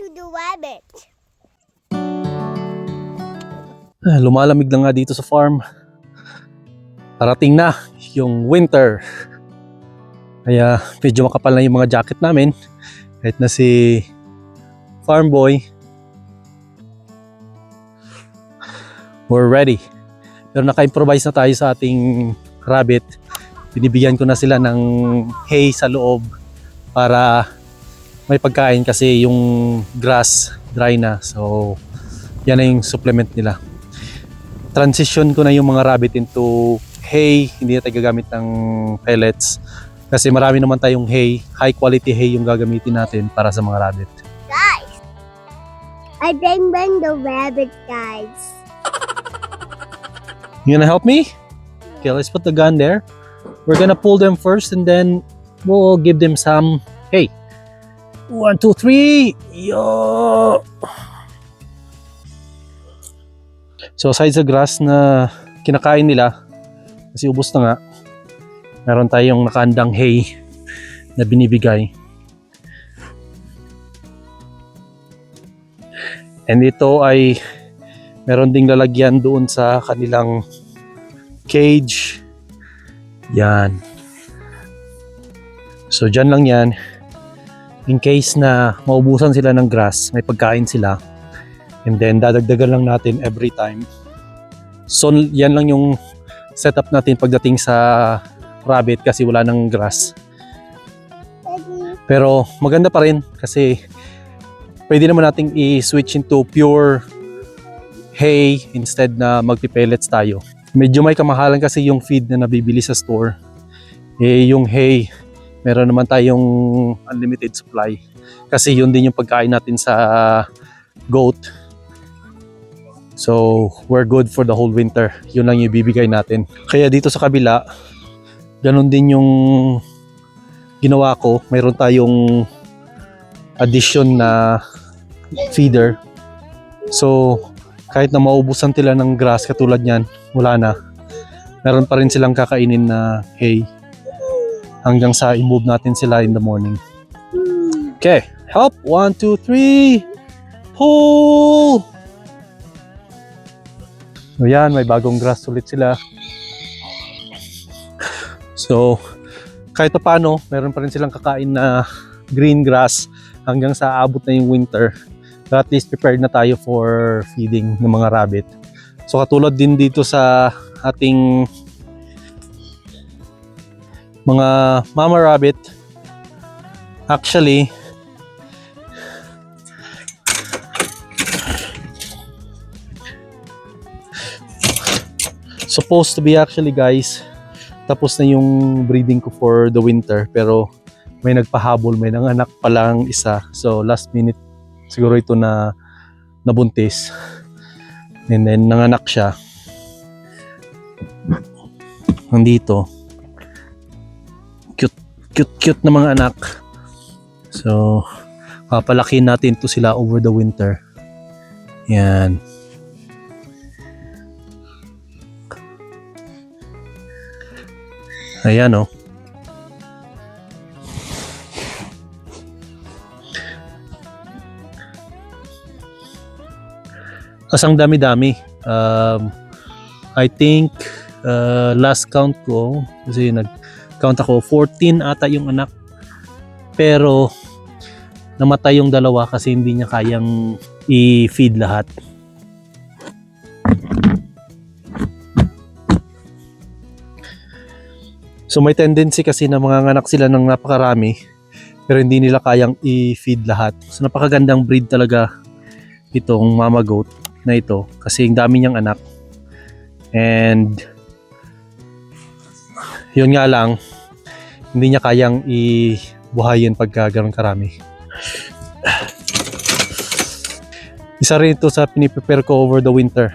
to the rabbit. Ah, Lumalamig na nga dito sa farm. Parating na yung winter. Kaya medyo makapal na yung mga jacket namin. Kahit na si farm boy. We're ready. Pero naka-improvise na tayo sa ating rabbit. Binibigyan ko na sila ng hay sa loob para may pagkain kasi yung grass dry na. So, yan na yung supplement nila transition ko na yung mga rabbit into hay, hindi na tayo gagamit ng pellets. Kasi marami naman tayong hay, high quality hay yung gagamitin natin para sa mga rabbit. Guys, I bring bring the rabbit, guys. You gonna help me? Okay, let's put the gun there. We're gonna pull them first and then we'll give them some hay. One, two, three! Yo! So aside sa grass na kinakain nila, kasi ubos na nga, meron tayong nakaandang hay na binibigay. And ito ay meron ding lalagyan doon sa kanilang cage. Yan. So dyan lang yan. In case na maubusan sila ng grass, may pagkain sila. And then dadagdagan lang natin every time. So yan lang yung setup natin pagdating sa rabbit kasi wala ng grass. Pero maganda pa rin kasi pwede naman nating i-switch into pure hay instead na magpipellets tayo. Medyo may kamahalan kasi yung feed na nabibili sa store. Eh yung hay, meron naman tayong unlimited supply. Kasi yun din yung pagkain natin sa goat. So, we're good for the whole winter. Yun lang yung ibibigay natin. Kaya dito sa kabila, ganun din yung ginawa ko. Mayroon tayong addition na feeder. So, kahit na maubusan sila ng grass katulad niyan, wala na. Meron pa rin silang kakainin na hay hanggang sa i-move natin sila in the morning. Okay, help! One, two, three! Pull! So yan, may bagong grass ulit sila. So, kahit pa paano, meron pa rin silang kakain na green grass hanggang sa abot na yung winter. But at least prepared na tayo for feeding ng mga rabbit. So katulad din dito sa ating mga mama rabbit, actually, supposed to be actually guys, tapos na yung breeding ko for the winter pero may nagpahabol, may nanganak pa lang isa. So last minute siguro ito na nabuntis. And then nanganak siya. Nandito. Cute, cute, cute na mga anak. So, papalakin natin to sila over the winter. Yan. Ayan oh. Kasi ang dami-dami. Um, I think uh, last count ko, kasi nag-count ako, 14 ata yung anak. Pero namatay yung dalawa kasi hindi niya kayang i-feed lahat. So may tendency kasi na mga anak sila ng napakarami pero hindi nila kayang i-feed lahat. So napakagandang breed talaga itong mama goat na ito kasi ang dami niyang anak. And yun nga lang, hindi niya kayang i-buhayin pagka ganun karami. Isa rin ito sa piniprepare ko over the winter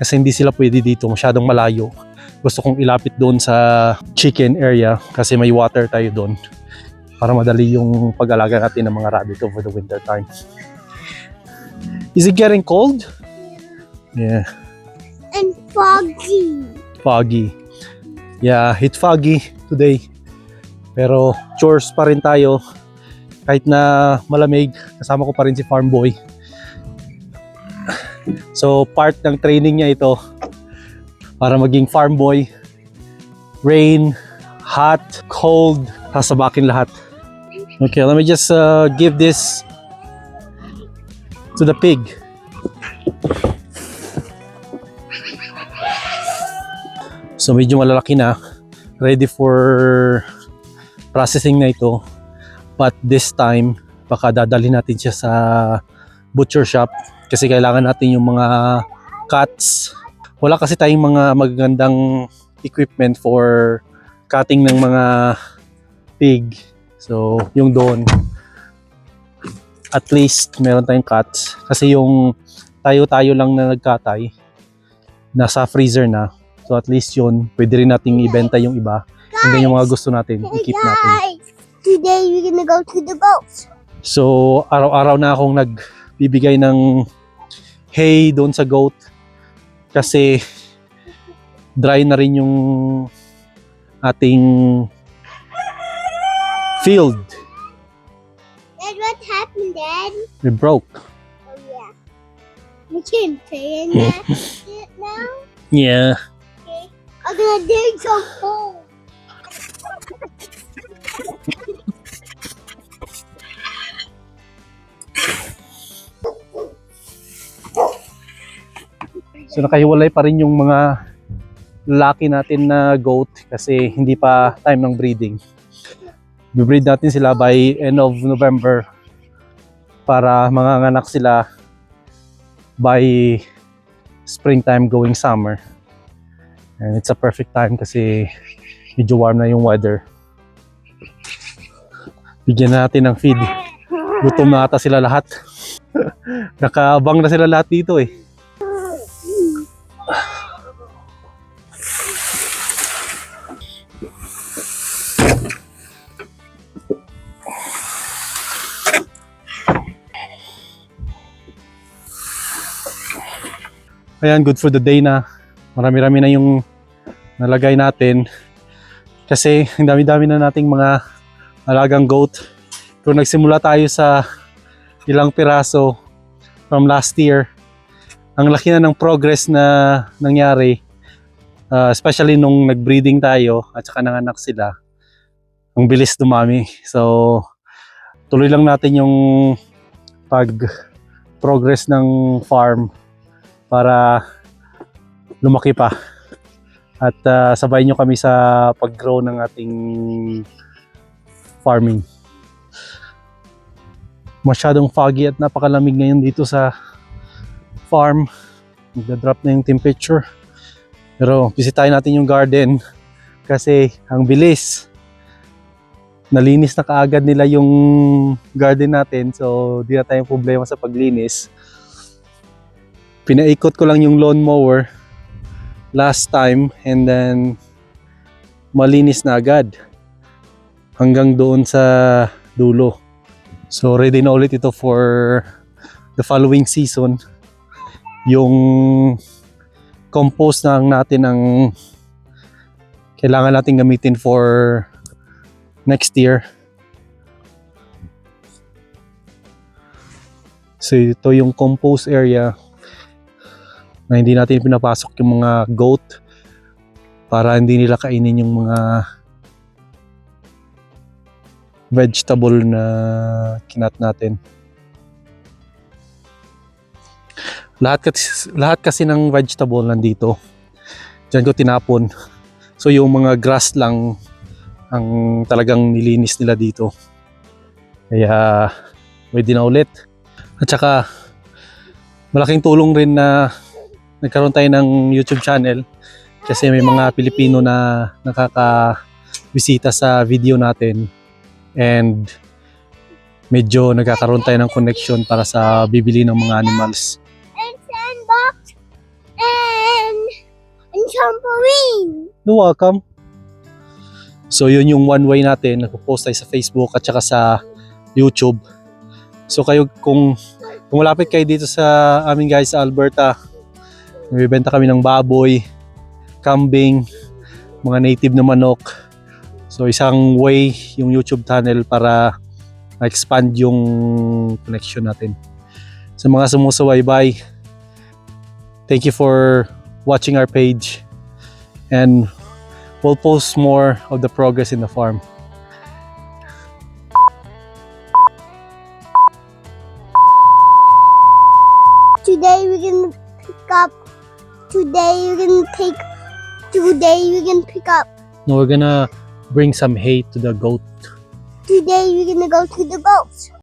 kasi hindi sila pwede dito, masyadong malayo. Gusto kong ilapit doon sa chicken area kasi may water tayo doon para madali yung pag-alaga natin ng mga rabbit over the winter time. Is it getting cold? Yeah, and foggy. foggy. Yeah, it's foggy today. Pero chores pa rin tayo. Kahit na malamig, kasama ko pa rin si Farm Boy. So, part ng training niya ito para maging farm boy. Rain, hot, cold, sasabakin lahat. Okay, let me just uh, give this to the pig. So medyo malalaki na. Ready for processing na ito. But this time, baka dadalhin natin siya sa butcher shop kasi kailangan natin yung mga cuts. Wala kasi tayong mga magagandang equipment for cutting ng mga pig. So, yung doon, at least meron tayong cuts. Kasi yung tayo-tayo lang na nagkatay, nasa freezer na. So at least yun, pwede rin nating ibenta yung iba. And then yung mga gusto natin, Hey i-keep natin. guys, today we're gonna go to the boat. So, araw-araw na akong nagbibigay ng hay doon sa goat kasi dry na rin yung ating field. Dad, what happened, Dad? We broke. Oh yeah. We can play in that now. Yeah. Dig some hole. So nakahiwalay pa rin yung mga lalaki natin na goat kasi hindi pa time ng breeding. Bibreed natin sila by end of November para manganganak sila by springtime going summer. And it's a perfect time kasi medyo warm na yung weather. Bigyan natin ng feed. Gutom na ata sila lahat. Nakaabang na sila lahat dito eh. Ayan, good for the day na. Marami-rami na yung nalagay natin. Kasi ang dami-dami na nating mga alagang goat. Pero nagsimula tayo sa ilang piraso from last year. Ang laki na ng progress na nangyari. Uh, especially nung nag-breeding tayo at saka nanganak sila. Ang bilis dumami. So, tuloy lang natin yung pag-progress ng farm para lumaki pa. At ah, sabay nyo kami sa pag-grow ng ating farming. Masyadong foggy at napakalamig ngayon dito sa farm. Nagda-drop na yung temperature. Pero bisitahin natin yung garden kasi ang bilis. Nalinis na kaagad nila yung garden natin so di na tayong problema sa paglinis pinaikot ko lang yung lawnmower last time and then malinis na agad hanggang doon sa dulo. So ready na ulit ito for the following season. Yung compost na natin ang kailangan natin gamitin for next year. So ito yung compost area na hindi natin pinapasok yung mga goat para hindi nila kainin yung mga vegetable na kinat natin. Lahat kasi, lahat kasi ng vegetable nandito. Diyan ko tinapon. So yung mga grass lang ang talagang nilinis nila dito. Kaya pwede na ulit. At saka malaking tulong rin na nagkaroon tayo ng YouTube channel kasi may mga Pilipino na nakaka-bisita sa video natin and medyo nagkakaroon tayo ng connection para sa bibili ng mga animals. And sandbox. And and trampoline. You're welcome. So yun yung one way natin, nagpo-post tayo sa Facebook at saka sa YouTube. So kayo kung kung malapit kayo dito sa amin guys sa Alberta, Nagbibenta kami ng baboy, kambing, mga native na manok. So isang way yung YouTube channel para na-expand yung connection natin. Sa mga sumusubaybay, thank you for watching our page and we'll post more of the progress in the farm. Today we're gonna pick up. Today we're gonna take. Today we're gonna pick up. Now we're gonna bring some hay to the goat. Today we're gonna go to the goats.